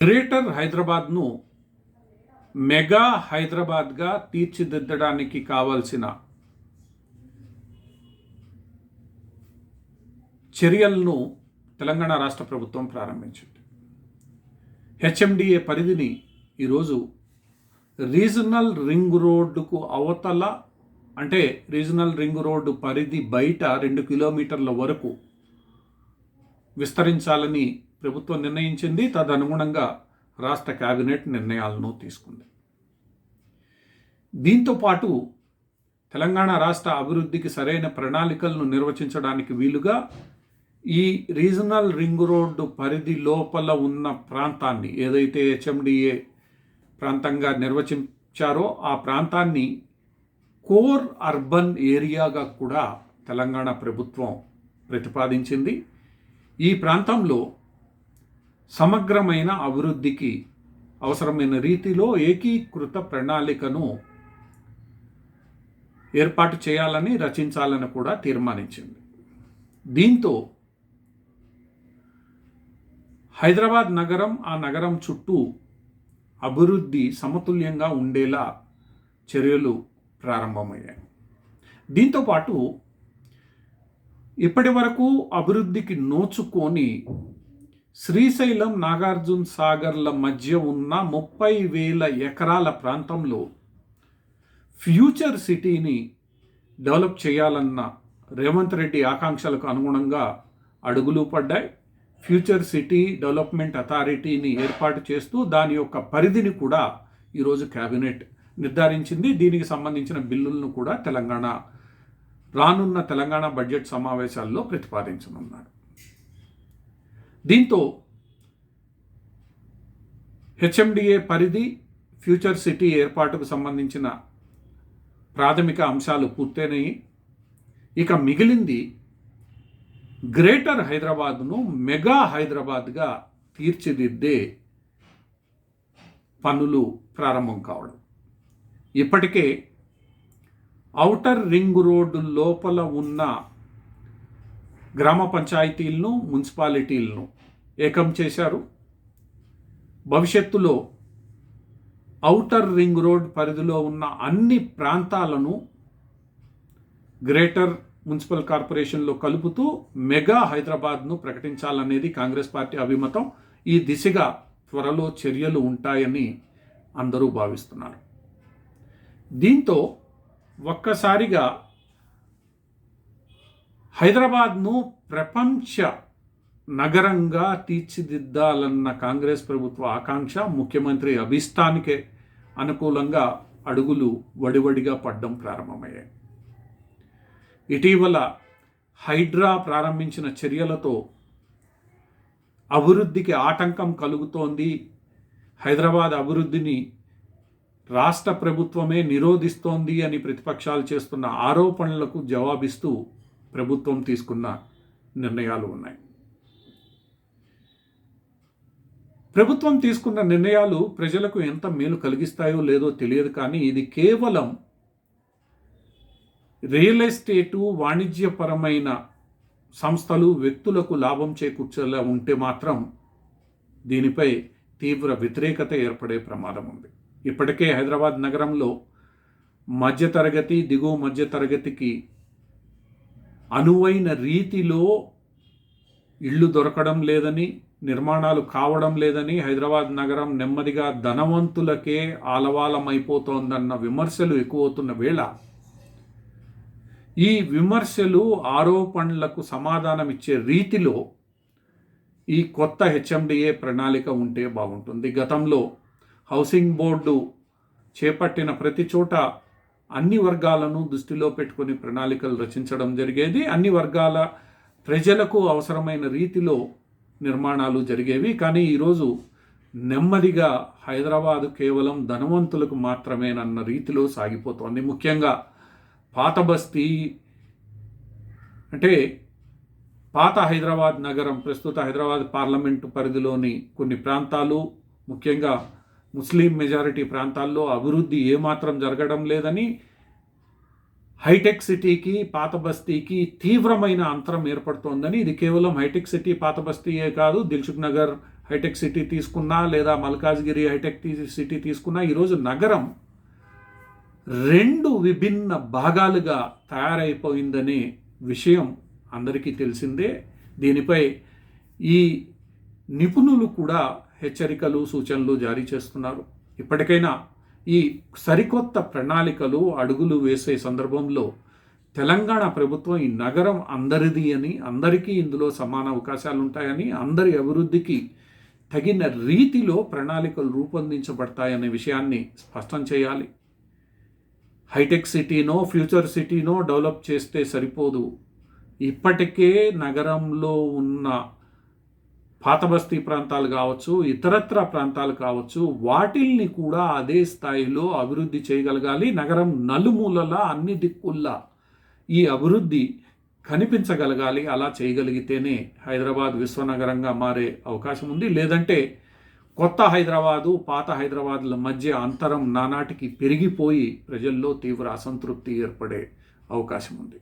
Greater హైదరాబాద్ను mega హైదరాబాద్గా తీర్చిదిద్దడానికి కావాల్సిన చర్యలను తెలంగాణ రాష్ట్ర ప్రభుత్వం ప్రారంభించింది. హెచ్ఎండిఏ పరిధిని ఈరోజు రీజనల్ రింగ్ రోడ్డుకు అవతల అంటే రీజనల్ రింగ్ రోడ్డు పరిధి బయట రెండు కిలోమీటర్ల వరకు విస్తరించాలని ప్రభుత్వం నిర్ణయించింది తదనుగుణంగా రాష్ట్ర కేబినెట్ నిర్ణయాలను తీసుకుంది. దీంతో పాటు తెలంగాణ రాష్ట్ర అభివృద్ధికి సరైన ప్రణాళికలను నిర్వచించడానికి వీలుగా ఈ రీజనల్ రింగ్ రోడ్డు పరిధి లోపల ఉన్న ప్రాంతాన్ని ఏదైతే హెచ్ఎండిఏ ప్రాంతంగా నిర్వచించారో ఆ ప్రాంతాన్ని కోర్ అర్బన్ ఏరియాగా కూడా తెలంగాణ ప్రభుత్వం ప్రతిపాదించింది. ఈ ప్రాంతంలో సమగ్రమైన అభివృద్ధికి అవసరమైన రీతిలో ఏకీకృత ప్రణాళికను ఏర్పాటు చేయాలని రచించాలని కూడా తీర్మానించింది. దీంతో హైదరాబాద్ నగరం ఆ నగరం చుట్టూ అభివృద్ధి సమతుల్యంగా ఉండేలా చర్యలు ప్రారంభమయ్యాయి. దీంతోపాటు ఇప్పటి వరకు అభివృద్ధికి నోచుకొని శ్రీశైలం నాగార్జున సాగర్ల మధ్య ఉన్న ముప్పై వేల ఎకరాల ప్రాంతంలో ఫ్యూచర్ సిటీని డెవలప్ చేయాలన్న రేవంత్ రెడ్డి ఆకాంక్షలకు అనుగుణంగా అడుగులు పడ్డాయి. ఫ్యూచర్ సిటీ డెవలప్మెంట్ అథారిటీని ఏర్పాటు చేస్తూ దాని యొక్క పరిధిని కూడా ఈరోజు కేబినెట్ నిర్ధారించింది. దీనికి సంబంధించిన బిల్లులను కూడా తెలంగాణ రానున్న తెలంగాణ బడ్జెట్ సమావేశాల్లో ప్రతిపాదించనున్నారు. దీంతో హెచ్ఎండిఏ పరిధి ఫ్యూచర్ సిటీ ఏర్పాటుకు సంబంధించిన ప్రాథమిక అంశాలు పూర్తయినాయి. ఇక మిగిలింది గ్రేటర్ హైదరాబాద్ను మెగా హైదరాబాద్గా తీర్చిదిద్దే పనులు ప్రారంభం కావడం. ఇప్పటికే ఔటర్ రింగ్ రోడ్డు లోపల ఉన్న గ్రామ పంచాయతీలను మున్సిపాలిటీలను ఏకం చేశారు. భవిష్యత్తులో ఔటర్ రింగ్ రోడ్ పరిధిలో ఉన్న అన్ని ప్రాంతాలను గ్రేటర్ మున్సిపల్ కార్పొరేషన్లో కలుపుతూ మెగా హైదరాబాద్ను ప్రకటించాలనేది కాంగ్రెస్ పార్టీ అభిమతం. ఈ దిశగా త్వరలో చర్యలు ఉంటాయని అందరూ భావిస్తున్నారు. దీంతో ఒక్కసారిగా హైదరాబాద్ను ప్రపంచ నగరంగా తీర్చిదిద్దాలన్న కాంగ్రెస్ ప్రభుత్వ ఆకాంక్ష ముఖ్యమంత్రి అభిష్టానికే అనుకూలంగా అడుగులు వడివడిగా పడ్డం ప్రారంభమయ్యాయి. ఇటీవల హైడ్రా ప్రారంభించిన చర్యలతో అభివృద్ధికి ఆటంకం కలుగుతోంది. హైదరాబాద్ అభివృద్ధిని రాష్ట్ర ప్రభుత్వమే నిరోధిస్తోంది అని ప్రతిపక్షాలు చేస్తున్న ఆరోపణలకు జవాబిస్తూ ప్రభుత్వం తీసుకున్న నిర్ణయాలు ఉన్నాయి. ప్రభుత్వం తీసుకున్న నిర్ణయాలు ప్రజలకు ఎంత మేలు కలిగిస్తాయో లేదో తెలియదు కానీ ఇది కేవలం రియల్ ఎస్టేటు వాణిజ్యపరమైన సంస్థలు వ్యక్తులకు లాభం చేకూర్చేలా ఉంటే మాత్రం దీనిపై తీవ్ర వ్యతిరేకత ఏర్పడే ప్రమాదం ఉంది. ఇప్పటికే హైదరాబాద్ నగరంలో మధ్యతరగతి దిగువ మధ్యతరగతికి అనువైన రీతిలో ఇళ్ళు దొరకడం లేదని నిర్మాణాలు కావడం లేదని హైదరాబాద్ నగరం నెమ్మదిగా ధనవంతులకే ఆలవాలమైపోతోందన్న విమర్శలు ఎక్కువవుతున్న వేళ ఈ విమర్శలు ఆరోపణలకు సమాధానం ఇచ్చే రీతిలో ఈ కొత్త హెచ్ఎండిఏ ప్రణాళిక ఉంటే బాగుంటుంది. గతంలో హౌసింగ్ బోర్డు చేపట్టిన ప్రతి చోట అన్ని వర్గాలను దృష్టిలో పెట్టుకుని ప్రణాళికలు రచించడం జరిగేది. అన్ని వర్గాల ప్రజలకు అవసరమైన రీతిలో నిర్మాణాలు జరిగేవి. కానీ ఈరోజు నెమ్మదిగా హైదరాబాదు కేవలం ధనవంతులకు మాత్రమేనన్న రీతిలో సాగిపోతోంది. ముఖ్యంగా పాత బస్తీ అంటే పాత హైదరాబాద్ నగరం ప్రస్తుత హైదరాబాద్ పార్లమెంటు పరిధిలోని కొన్ని ప్రాంతాలు ముఖ్యంగా ముస్లిం మెజారిటీ ప్రాంతాల్లో అభివృద్ధి ఏమాత్రం జరగడం లేదని హైటెక్ సిటీకి పాత బస్తీకి తీవ్రమైన అంతరం ఏర్పడుతోందని ఇది కేవలం హైటెక్ సిటీ పాత బస్తీయే కాదు. దిల్సుఖ్ నగర్ హైటెక్ సిటీ తీసుకున్నా లేదా మల్కాజ్గిరి హైటెక్ సిటీ తీసుకున్నా ఈరోజు నగరం రెండు విభిన్న భాగాలుగా తయారైపోయిందనే విషయం అందరికీ తెలిసిందే. దీనిపై ఈ నిపుణులు కూడా హెచ్చరికలు సూచనలు జారీ చేస్తున్నారు. ఇప్పటికైనా ఈ సరికొత్త ప్రణాళికలు అడుగులు వేసే సందర్భంలో తెలంగాణ ప్రభుత్వం ఈ నగరం అందరిది అని అందరికీ ఇందులో సమాన అవకాశాలు ఉంటాయని అందరి అభివృద్ధికి తగిన రీతిలో ప్రణాళికలు రూపొందించబడతాయనే విషయాన్ని స్పష్టం చేయాలి. హైటెక్ సిటీనో ఫ్యూచర్ సిటీనో డెవలప్ చేస్తే సరిపోదు. ఇప్పటికే నగరంలో ఉన్న పాతబస్తీ ప్రాంతాలు కావచ్చు ఇతరత్ర ప్రాంతాలు కావచ్చు వాటిల్ని కూడా అదే స్థాయిలో అభివృద్ధి చేయగలగాలి. నగరం నలుమూలలా అన్ని దిక్కుల్లా ఈ అభివృద్ధి కనిపించగలగాలి. అలా చేయగలిగితేనే హైదరాబాద్ విశ్వనగరంగా మారే అవకాశం ఉంది. లేదంటే కొత్త హైదరాబాదు పాత హైదరాబాద్ల మధ్య అంతరం నానాటికి పెరిగిపోయి ప్రజల్లో తీవ్ర అసంతృప్తి ఏర్పడే అవకాశం ఉంది.